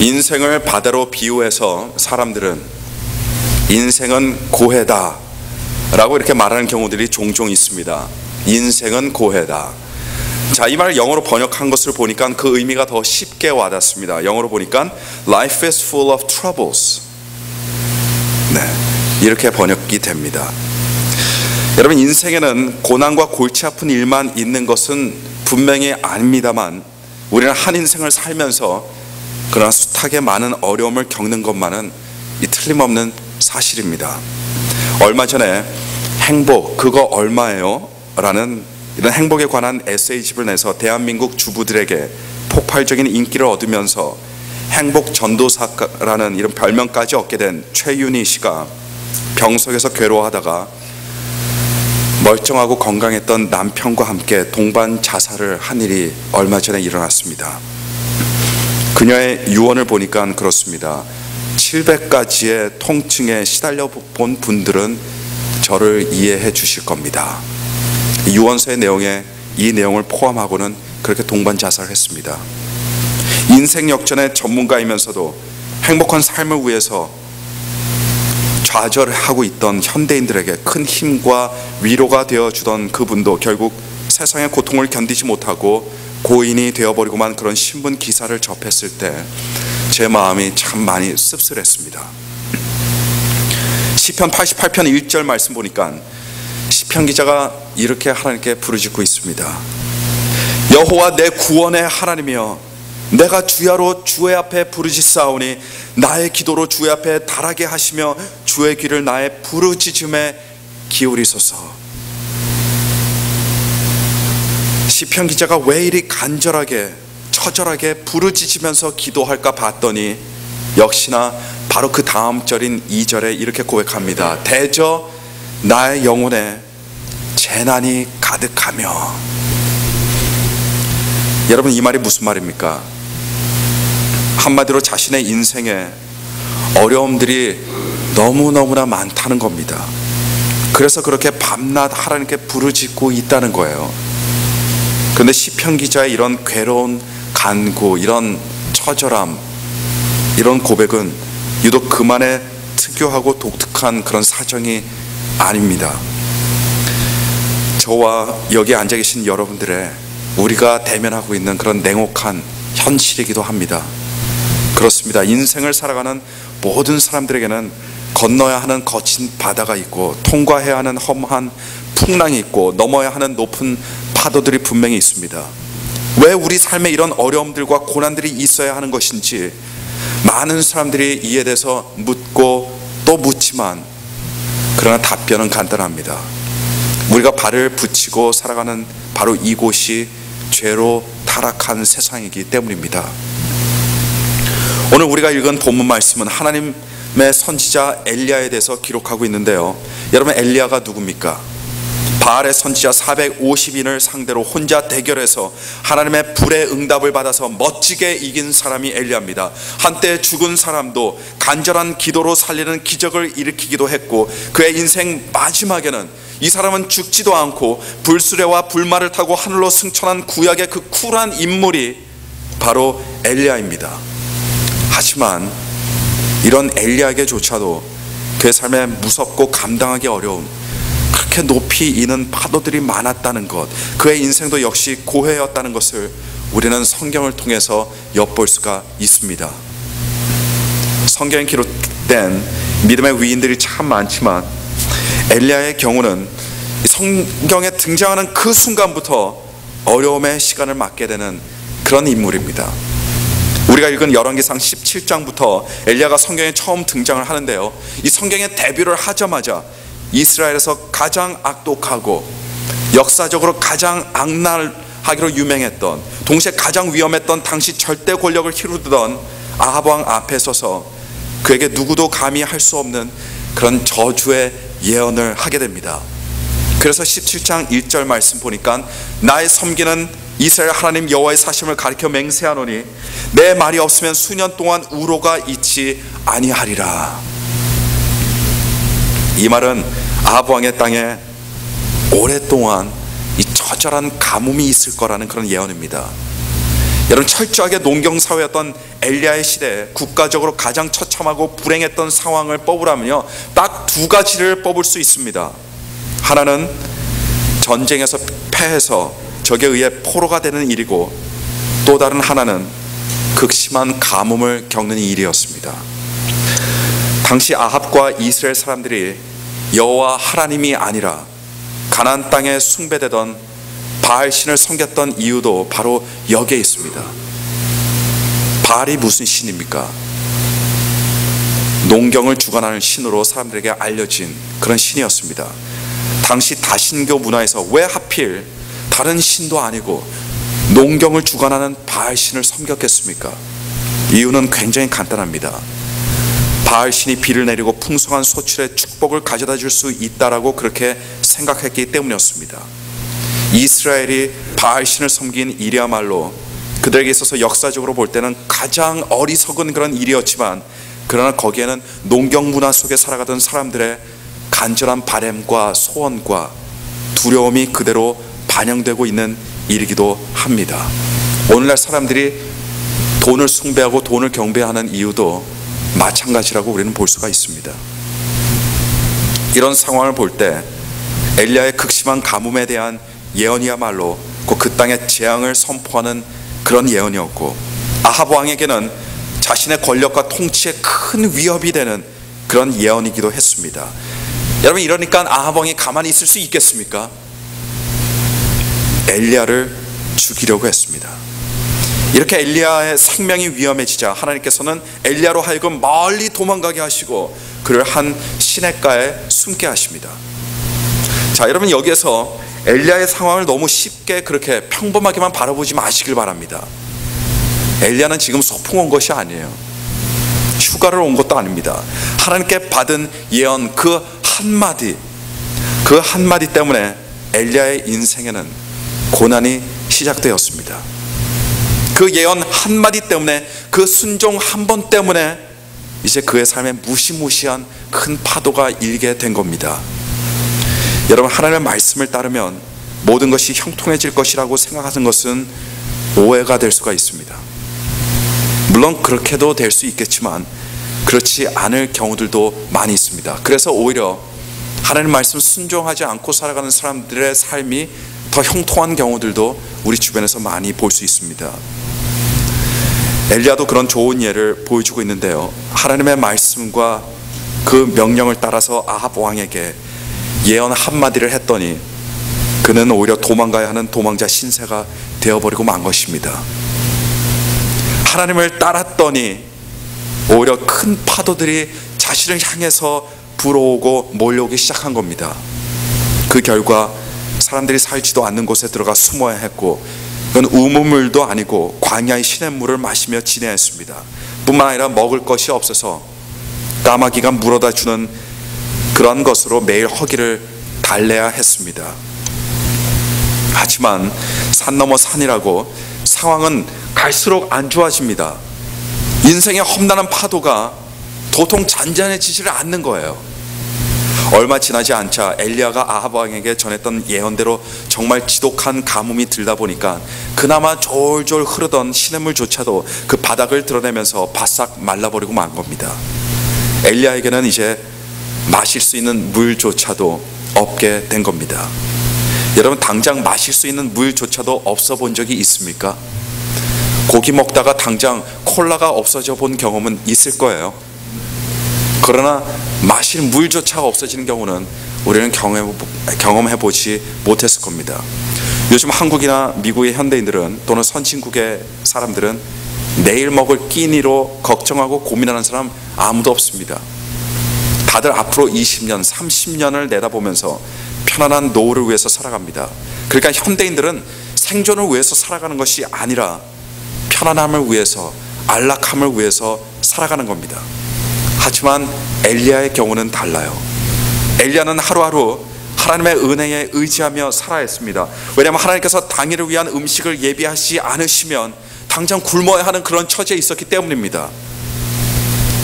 인생을 바다로 비유해서 사람들은 인생은 고해다 라고 이렇게 말하는 경우들이 종종 있습니다. 인생은 고해다. 자, 이 말을 영어로 번역한 것을 보니까 그 의미가 더 쉽게 와닿습니다. 영어로 보니까 Life is full of troubles. 네, 이렇게 번역이 됩니다. 여러분 인생에는 고난과 골치 아픈 일만 있는 것은 분명히 아닙니다만 우리는 한 인생을 살면서 그러나 숱하게 많은 어려움을 겪는 것만은 이 틀림없는 사실입니다. 얼마 전에 행복 그거 얼마예요? 라는 이런 행복에 관한 에세이집을 내서 대한민국 주부들에게 폭발적인 인기를 얻으면서 행복 전도사라는 이런 별명까지 얻게 된 최윤희 씨가 병석에서 괴로워하다가 멀쩡하고 건강했던 남편과 함께 동반 자살을 한 일이 얼마 전에 일어났습니다. 그녀의 유언을 보니까 그렇습니다. 700가지의 통증에 시달려 본 분들은 저를 이해해 주실 겁니다. 유언서의 내용에 이 내용을 포함하고는 그렇게 동반 자살을 했습니다. 인생 역전의 전문가이면서도 행복한 삶을 위해서 좌절하고 있던 현대인들에게 큰 힘과 위로가 되어 주던 그분도 결국 세상의 고통을 견디지 못하고 고인이 되어버리고만 그런 신문 기사를 접했을 때 제 마음이 참 많이 씁쓸했습니다. 시편 88편 1절 말씀 보니까 시편 기자가 이렇게 하나님께 부르짖고 있습니다. 여호와 내 구원의 하나님이여 내가 주야로 주의 앞에 부르짖사오니 나의 기도로 주의 앞에 달하게 하시며 주의 귀를 나의 부르짖음에 기울이소서. 시편 기자가 왜 이리 간절하게 처절하게 부르짖으면서 기도할까 봤더니 역시나 바로 그 다음 절인 2절에 이렇게 고백합니다. 대저 나의 영혼에 재난이 가득하며 여러분 이 말이 무슨 말입니까? 한마디로 자신의 인생에 어려움들이 너무너무나 많다는 겁니다. 그래서 그렇게 밤낮 하나님께 부르짖고 있다는 거예요. 그런데 시편 기자의 이런 괴로운 간구, 이런 처절함, 이런 고백은 유독 그만의 특유하고 독특한 그런 사정이 아닙니다. 저와 여기 앉아 계신 여러분들의 우리가 대면하고 있는 그런 냉혹한 현실이기도 합니다. 그렇습니다. 인생을 살아가는 모든 사람들에게는 건너야 하는 거친 바다가 있고 통과해야 하는 험한 풍랑이 있고 넘어야 하는 높은 파도들이 분명히 있습니다. 왜 우리 삶에 이런 어려움들과 고난들이 있어야 하는 것인지 많은 사람들이 이에 대해서 묻고 또 묻지만 그러나 답변은 간단합니다. 우리가 발을 붙이고 살아가는 바로 이곳이 죄로 타락한 세상이기 때문입니다. 오늘 우리가 읽은 본문 말씀은 하나님의 선지자 엘리야에 대해서 기록하고 있는데요. 여러분 엘리야가 누굽니까? 바알의 선지자 450인을 상대로 혼자 대결해서 하나님의 불의 응답을 받아서 멋지게 이긴 사람이 엘리야입니다. 한때 죽은 사람도 간절한 기도로 살리는 기적을 일으키기도 했고 그의 인생 마지막에는 이 사람은 죽지도 않고 불수레와 불말을 타고 하늘로 승천한 구약의 그 쿨한 인물이 바로 엘리야입니다. 하지만 이런 엘리야에게조차도 그의 삶에 무섭고 감당하기 어려운 그렇게 높이 이는 파도들이 많았다는 것, 그의 인생도 역시 고해였다는 것을 우리는 성경을 통해서 엿볼 수가 있습니다. 성경에 기록된 믿음의 위인들이 참 많지만 엘리야의 경우는 성경에 등장하는 그 순간부터 어려움의 시간을 맞게 되는 그런 인물입니다. 우리가 읽은 열왕기상 17장부터 엘리야가 성경에 처음 등장을 하는데요. 이 성경에 데뷔를 하자마자 이스라엘에서 가장 악독하고 역사적으로 가장 악랄하기로 유명했던 동시에 가장 위험했던 당시 절대 권력을 휘두르던 아합 왕 앞에 서서 그에게 누구도 감히 할 수 없는 그런 저주의 예언을 하게 됩니다. 그래서 17장 1절 말씀 보니까 나의 섬기는 이스라엘 하나님 여호와의 사심을 가리켜 맹세하노니 내 말이 없으면 수년 동안 우로가 있지 아니하리라. 이 말은 아합 왕의 땅에 오랫동안 이 처절한 가뭄이 있을 거라는 그런 예언입니다. 여러분 철저하게 농경 사회였던 엘리야의 시대에 국가적으로 가장 처참하고 불행했던 상황을 뽑으라면요 딱 두 가지를 뽑을 수 있습니다. 하나는 전쟁에서 패해서 적에 의해 포로가 되는 일이고 또 다른 하나는 극심한 가뭄을 겪는 일이었습니다. 당시 아합과 이스라엘 사람들이 여호와 하나님이 아니라 가나안 땅에 숭배되던 바알 신을 섬겼던 이유도 바로 여기에 있습니다. 바알이 무슨 신입니까? 농경을 주관하는 신으로 사람들에게 알려진 그런 신이었습니다. 당시 다신교 문화에서 왜 하필 다른 신도 아니고 농경을 주관하는 바알 신을 섬겼겠습니까? 이유는 굉장히 간단합니다. 바알 신이 비를 내리고 풍성한 소출의 축복을 가져다 줄 수 있다라고 그렇게 생각했기 때문이었습니다. 이스라엘이 바알 신을 섬긴 일이야말로 그들에게 있어서 역사적으로 볼 때는 가장 어리석은 그런 일이었지만 그러나 거기에는 농경 문화 속에 살아가던 사람들의 간절한 바램과 소원과 두려움이 그대로 반영되고 있는 일이기도 합니다. 오늘날 사람들이 돈을 숭배하고 돈을 경배하는 이유도 마찬가지라고 우리는 볼 수가 있습니다. 이런 상황을 볼 때 엘리야의 극심한 가뭄에 대한 예언이야말로 그 땅의 재앙을 선포하는 그런 예언이었고 아합 왕에게는 자신의 권력과 통치에 큰 위협이 되는 그런 예언이기도 했습니다. 여러분 이러니까 아합 왕이 가만히 있을 수 있겠습니까? 엘리야를 죽이려고 했습니다. 이렇게 엘리야의 생명이 위험해지자 하나님께서는 엘리야로 하여금 멀리 도망가게 하시고 그를 한 시냇가에 숨게 하십니다. 자, 여러분 여기에서 엘리야의 상황을 너무 쉽게 그렇게 평범하게만 바라보지 마시길 바랍니다. 엘리야는 지금 소풍 온 것이 아니에요. 휴가를 온 것도 아닙니다. 하나님께 받은 예언 그 한마디, 그 한마디 때문에 엘리야의 인생에는 고난이 시작되었습니다. 그 예언 한마디 때문에 그 순종 한 번 때문에 이제 그의 삶에 무시무시한 큰 파도가 일게 된 겁니다. 여러분 하나님의 말씀을 따르면 모든 것이 형통해질 것이라고 생각하는 것은 오해가 될 수가 있습니다. 물론 그렇게도 될 수 있겠지만 그렇지 않을 경우들도 많이 있습니다. 그래서 오히려 하나님 말씀 순종하지 않고 살아가는 사람들의 삶이 더 형통한 경우들도 우리 주변에서 많이 볼 수 있습니다. 엘리야도 그런 좋은 예를 보여주고 있는데요. 하나님의 말씀과 그 명령을 따라서 아합 왕에게 예언 한마디를 했더니 그는 오히려 도망가야 하는 도망자 신세가 되어버리고 만 것입니다. 하나님을 따랐더니 오히려 큰 파도들이 자신을 향해서 불어오고 몰려오기 시작한 겁니다. 그 결과 사람들이 살지도 않는 곳에 들어가 숨어야 했고 그건 우물물도 아니고 광야의 시냇물을 마시며 지내야 했습니다. 뿐만 아니라 먹을 것이 없어서 까마귀가 물어다 주는 그런 것으로 매일 허기를 달래야 했습니다. 하지만 산 넘어 산이라고 상황은 갈수록 안 좋아집니다. 인생의 험난한 파도가 도통 잔잔해지지를 않는 거예요. 얼마 지나지 않자 엘리야가 아합 왕에게 전했던 예언대로 정말 지독한 가뭄이 들다 보니까 그나마 졸졸 흐르던 시냇물조차도 그 바닥을 드러내면서 바싹 말라버리고 만 겁니다. 엘리야에게는 이제 마실 수 있는 물조차도 없게 된 겁니다. 여러분 당장 마실 수 있는 물조차도 없어 본 적이 있습니까? 고기 먹다가 당장 콜라가 없어져 본 경험은 있을 거예요. 그러나 마실 물조차 없어지는 경우는 우리는 경험해 보지 못했을 겁니다. 요즘 한국이나 미국의 현대인들은 또는 선진국의 사람들은 내일 먹을 끼니로 걱정하고 고민하는 사람 아무도 없습니다. 다들 앞으로 20년, 30년을 내다보면서 편안한 노후를 위해서 살아갑니다. 그러니까 현대인들은 생존을 위해서 살아가는 것이 아니라 편안함을 위해서 안락함을 위해서 살아가는 겁니다. 하지만 엘리야의 경우는 달라요. 엘리야는 하루하루 하나님의 은혜에 의지하며 살아야 했습니다. 왜냐하면 하나님께서 당일을 위한 음식을 예비하지 않으시면 당장 굶어야 하는 그런 처지에 있었기 때문입니다.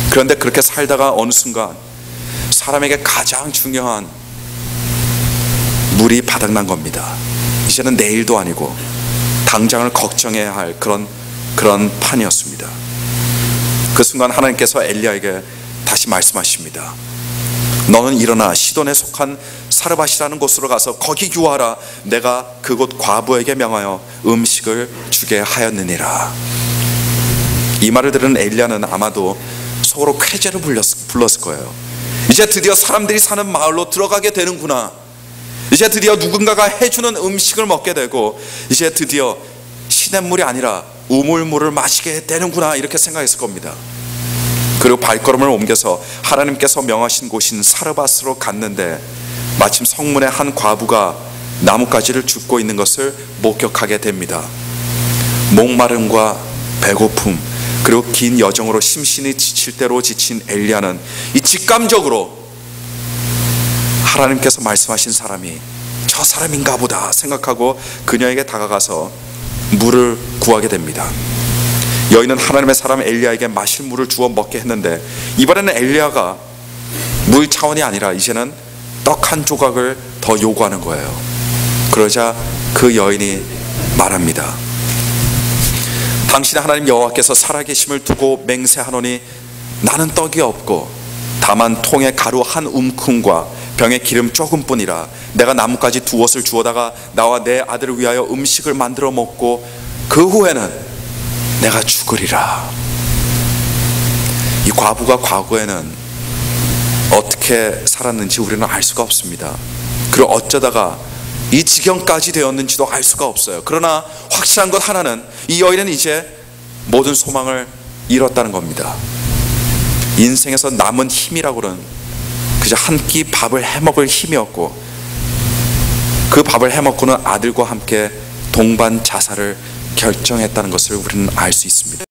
그런데 그렇게 살다가 어느 순간 사람에게 가장 중요한 물이 바닥난 겁니다. 이제는 내일도 아니고 당장을 걱정해야 할 그런 그런 판이었습니다. 그 순간 하나님께서 엘리야에게 다시 말씀하십니다. 너는 일어나 시돈에 속한 사르밧이라는 곳으로 가서 거기 유하라. 내가 그곳 과부에게 명하여 음식을 주게 하였느니라. 이 말을 들은 엘리야는 아마도 속으로 쾌재를 불렀을 거예요. 이제 드디어 사람들이 사는 마을로 들어가게 되는구나. 이제 드디어 누군가가 해주는 음식을 먹게 되고 이제 드디어 시냇물이 아니라 우물물을 마시게 되는구나 이렇게 생각했을 겁니다 그리고 발걸음을 옮겨서 하나님께서 명하신 곳인 사르밧으로 갔는데 마침 성문의 한 과부가 나뭇가지를 줍고 있는 것을 목격하게 됩니다. 목마름과 배고픔 그리고 긴 여정으로 심신이 지칠 대로 지친 엘리야는 이 직감적으로 하나님께서 말씀하신 사람이 저 사람인가 보다 생각하고 그녀에게 다가가서 물을 구하게 됩니다. 여인은 하나님의 사람 엘리야에게 마실 물을 주어 먹게 했는데 이번에는 엘리야가 물 차원이 아니라 이제는 떡 한 조각을 더 요구하는 거예요. 그러자 그 여인이 말합니다. 당신 하나님 여호와께서 살아계심을 두고 맹세하노니 나는 떡이 없고 다만 통에 가루 한 움큼과 병에 기름 조금뿐이라 내가 나뭇가지 두 옷을 주어다가 나와 내 아들을 위하여 음식을 만들어 먹고 그 후에는 내가 죽으리라. 이 과부가 과거에는 어떻게 살았는지 우리는 알 수가 없습니다. 그리고 어쩌다가 이 지경까지 되었는지도 알 수가 없어요. 그러나 확실한 것 하나는 이 여인은 이제 모든 소망을 잃었다는 겁니다. 인생에서 남은 힘이라고는 그저 한 끼 밥을 해먹을 힘이었고 그 밥을 해먹고는 아들과 함께 동반 자살을 결정했다는 것을 우리는 알 수 있습니다.